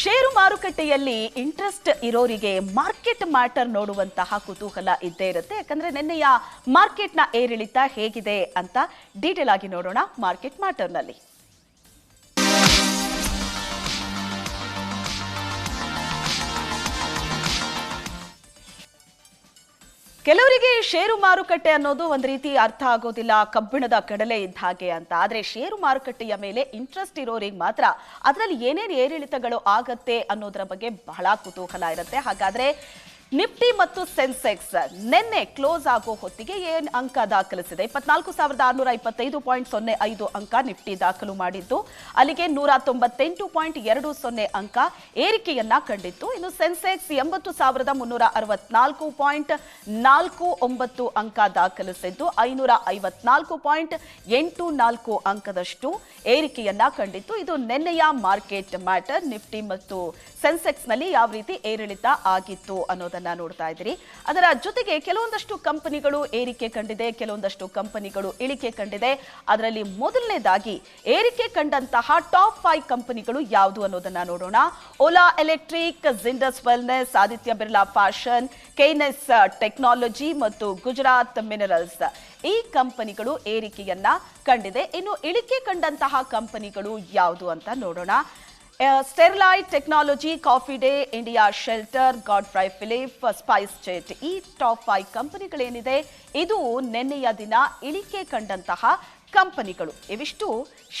ಷೇರು ಮಾರುಕಟ್ಟೆಯಲ್ಲಿ ಇಂಟ್ರೆಸ್ಟ್ ಇರೋರಿಗೆ market matter ನೋಡುವಂತಹ ಕುತೂಹಲ ಇದ್ದೇ ಇರುತ್ತೆ. ಯಾಕಂದ್ರೆ ನಿನ್ನೆಯ ಮಾರ್ಕೆಟ್ನ ಏರಿಳಿತ ಹೇಗಿದೆ ಅಂತ ಡೀಟೇಲ್ ಆಗಿ ನೋಡೋಣ ಮಾರ್ಕೆಟ್ ಮ್ಯಾಟರ್ನಲ್ಲಿ ಕೆಲವರಿಗೆ ಷೇರು ಮಾರುಕಟ್ಟೆ ಅನ್ನೋದು ಒಂದು ರೀತಿ ಅರ್ಥ ಆಗೋದಿಲ್ಲ, ಕಬ್ಬಿಣದ ಕಡಲೆ ಇದ್ದ ಹಾಗೆ ಅಂತ. ಆದ್ರೆ ಷೇರು ಮಾರುಕಟ್ಟೆಯ ಮೇಲೆ ಇಂಟ್ರೆಸ್ಟ್ ಇರೋರಿಗೆ ಮಾತ್ರ ಅದರಲ್ಲಿ ಏನೇನು ಏರಿಳಿತಗಳು ಆಗತ್ತೆ ಅನ್ನೋದರ ಬಗ್ಗೆ ಬಹಳ ಕುತೂಹಲ ಇರುತ್ತೆ. ಹಾಗಾದ್ರೆ ನಿಫ್ಟಿ ಮತ್ತು ಸೆನ್ಸೆಕ್ಸ್ ನಿನ್ನೆ ಕ್ಲೋಸ್ ಆಗೋ ಹೊತ್ತಿಗೆ ಏನ್ ಅಂಕ ದಾಖಲಿಸಿದೆ? ಇಪ್ಪತ್ನಾಲ್ಕು ಸಾವಿರದ ಆರುನೂರ ಇಪ್ಪತ್ತೈದು ಪಾಯಿಂಟ್ ಸೊನ್ನೆ ಐದು ಅಂಕ ನಿಫ್ಟಿ ದಾಖಲು ಮಾಡಿದ್ದು. ಅಲ್ಲಿಗೆ ನೂರ ತೊಂಬತ್ತೆಂಟು ಪಾಯಿಂಟ್ ಎರಡು ಸೊನ್ನೆ ಅಂಕ ಏರಿಕೆಯನ್ನ ಕಂಡಿತ್ತು. ಇನ್ನು ಸೆನ್ಸೆಕ್ಸ್ ಎಂಬತ್ತು ಸಾವಿರದ ಮುನ್ನೂರ ಅರವತ್ನಾಲ್ಕು ಪಾಯಿಂಟ್ ನಾಲ್ಕು ಒಂಬತ್ತು ಅಂಕ ದಾಖಲಿಸಿದ್ದು. ಐನೂರ ಐವತ್ನಾಲ್ಕು ಪಾಯಿಂಟ್ ಎಂಟು ನಾಲ್ಕು ಅಂಕದಷ್ಟು ಏರಿಕೆಯನ್ನ ಕಂಡಿತ್ತು. ಇದು ನಿನ್ನೆಯ ಮಾರ್ಕೆಟ್ ಮ್ಯಾಟರ್. ನಿಫ್ಟಿ ಮತ್ತು ಸೆನ್ಸೆಕ್ಸ್ನಲ್ಲಿ ಯಾವ ರೀತಿ ಏರಿಳಿತ ಆಗಿತ್ತು ಅನ್ನೋದನ್ನ ನೋಡ್ತಾ ಇದ್ದೀರಿ. ಅದರ ಜೊತೆಗೆ ಕೆಲವೊಂದಷ್ಟು ಕಂಪನಿಗಳು ಏರಿಕೆ ಕಂಡಿದೆ, ಕೆಲವೊಂದಷ್ಟು ಕಂಪನಿಗಳು ಇಳಿಕೆ ಕಂಡಿದೆ. ಅದರಲ್ಲಿ ಮೊದಲನೇದಾಗಿ ಏರಿಕೆ ಕಂಡಂತಹ ಟಾಪ್ ಫೈವ್ ಕಂಪನಿಗಳು ಯಾವುದು ಅನ್ನೋದನ್ನ ನೋಡೋಣ. Ola electric Zydus wellness, Aditya Birla fashion Kaynes technology ಮತ್ತು ಗುಜರಾತ್ ಮಿನರಲ್ಸ್. ಈ ಕಂಪನಿಗಳು ಏರಿಕೆಯನ್ನ ಕಂಡಿದೆ. ಇನ್ನು ಇಳಿಕೆ ಕಂಡಂತಹ ಕಂಪನಿಗಳು ಯಾವುದು ಅಂತ ನೋಡೋಣ. Sterlite technology Coffee Day India Shelter Godfrey Philip SpiceJet ಈ ಟಾಪ್ ಫೈವ್ ಕಂಪನಿಗಳೇನಿದೆ ಇದು ನಿನ್ನೆಯ ದಿನ ಇಳಿಕೆ ಕಂಡಂತಹ ಕಂಪನಿಗಳು. ಇವಿಷ್ಟು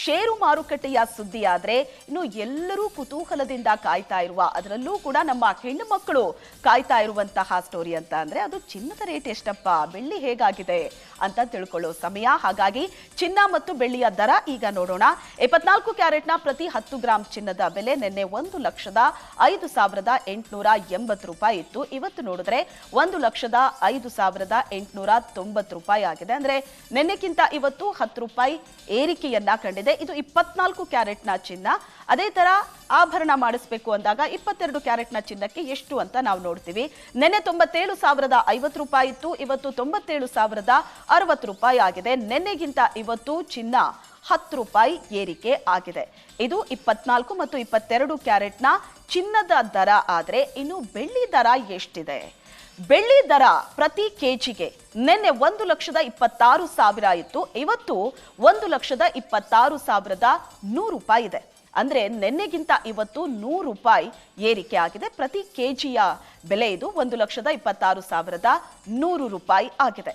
ಷೇರು ಮಾರುಕಟ್ಟೆಯ ಸುದ್ದಿಯಾದರೆ ಇನ್ನು ಎಲ್ಲರೂ ಕುತೂಹಲದಿಂದ ಕಾಯ್ತಾ ಇರುವ, ಅದರಲ್ಲೂ ಕೂಡ ನಮ್ಮ ಹೆಣ್ಣು ಮಕ್ಕಳು ಕಾಯ್ತಾ ಇರುವಂತಹ ಸ್ಟೋರಿ ಅಂತ ಅಂದ್ರೆ ಅದು ಚಿನ್ನದ ರೇಟ್ ಎಷ್ಟಪ್ಪ, ಬೆಳ್ಳಿ ಹೇಗಾಗಿದೆ ಅಂತ ತಿಳ್ಕೊಳ್ಳೋ ಸಮಯ. ಹಾಗಾಗಿ ಚಿನ್ನ ಮತ್ತು ಬೆಳ್ಳಿಯ ದರ ಈಗ ನೋಡೋಣ. ಇಪ್ಪತ್ನಾಲ್ಕು ಕ್ಯಾರೆಟ್ನ ಪ್ರತಿ ಹತ್ತು ಗ್ರಾಂ ಚಿನ್ನದ ಬೆಲೆ ನಿನ್ನೆ ಒಂದು ಲಕ್ಷದ ಐದು ಸಾವಿರದ ಎಂಟುನೂರ ಎಂಬತ್ತು ರೂಪಾಯಿ ಇತ್ತು. ಇವತ್ತು ನೋಡಿದ್ರೆ ಒಂದು ಲಕ್ಷದ ಐದು ಸಾವಿರದ ಎಂಟುನೂರ ತೊಂಬತ್ತು ರೂಪಾಯಿ ಆಗಿದೆ. ಅಂದ್ರೆ ನಿನ್ನೆಕ್ಕಿಂತ ಇವತ್ತು ಹತ್ತು ರೂಪಾಯಿ ಏರಿಕೆಯನ್ನ ಕಂಡಿದೆ. ಇದು ಇಪ್ಪತ್ನಾಲ್ಕು ಕ್ಯಾರೆಟ್ನ ಚಿನ್ನ. ಅದೇ ತರ ಆಭರಣ ಮಾಡಿಸ್ಬೇಕು ಅಂದಾಗ ಇಪ್ಪತ್ತೆರಡು ಕ್ಯಾರೆಟ್ನ ಚಿನ್ನಕ್ಕೆ ಎಷ್ಟು ಅಂತ ನಾವು ನೋಡ್ತೀವಿ. ನಿನ್ನೆ ತೊಂಬತ್ತೇಳು ಸಾವಿರದ ಐವತ್ತು ರೂಪಾಯಿ ಇತ್ತು. ಇವತ್ತು ತೊಂಬತ್ತೇಳು ಸಾವಿರದ ಅರವತ್ತು ರೂಪಾಯಿ ಆಗಿದೆ. ನಿನ್ನೆಗಿಂತ ಇವತ್ತು ಚಿನ್ನ ಹತ್ತು ರೂಪಾಯಿ ಏರಿಕೆ ಆಗಿದೆ. ಇದು ಇಪ್ಪತ್ನಾಲ್ಕು ಮತ್ತು ಇಪ್ಪತ್ತೆರಡು ಕ್ಯಾರೆಟ್ನ ಚಿನ್ನದ ದರ ಆದರೆ ಇನ್ನು ಬೆಳ್ಳಿ ದರ ಎಷ್ಟಿದೆ? ಬೆಳ್ಳಿ ದರ ಪ್ರತಿ ಕೆಜಿಗೆ ನಿನ್ನೆ ಒಂದು ಲಕ್ಷದ ಇಪ್ಪತ್ತಾರು ಸಾವಿರ ಇತ್ತು, ಇವತ್ತು ಒಂದು ಲಕ್ಷದ ಇಪ್ಪತ್ತಾರು ಸಾವಿರದ ನೂರು ರೂಪಾಯಿ ಇದೆ. ಅಂದ್ರೆ ನಿನ್ನೆಗಿಂತ ಇವತ್ತು ನೂರು ರೂಪಾಯಿ ಏರಿಕೆ ಆಗಿದೆ. ಪ್ರತಿ ಕೆಜಿಯ ಬೆಲೆ ಇದು ಒಂದು ಲಕ್ಷದ ಇಪ್ಪತ್ತಾರು ಸಾವಿರದ ನೂರು ರೂಪಾಯಿ ಆಗಿದೆ.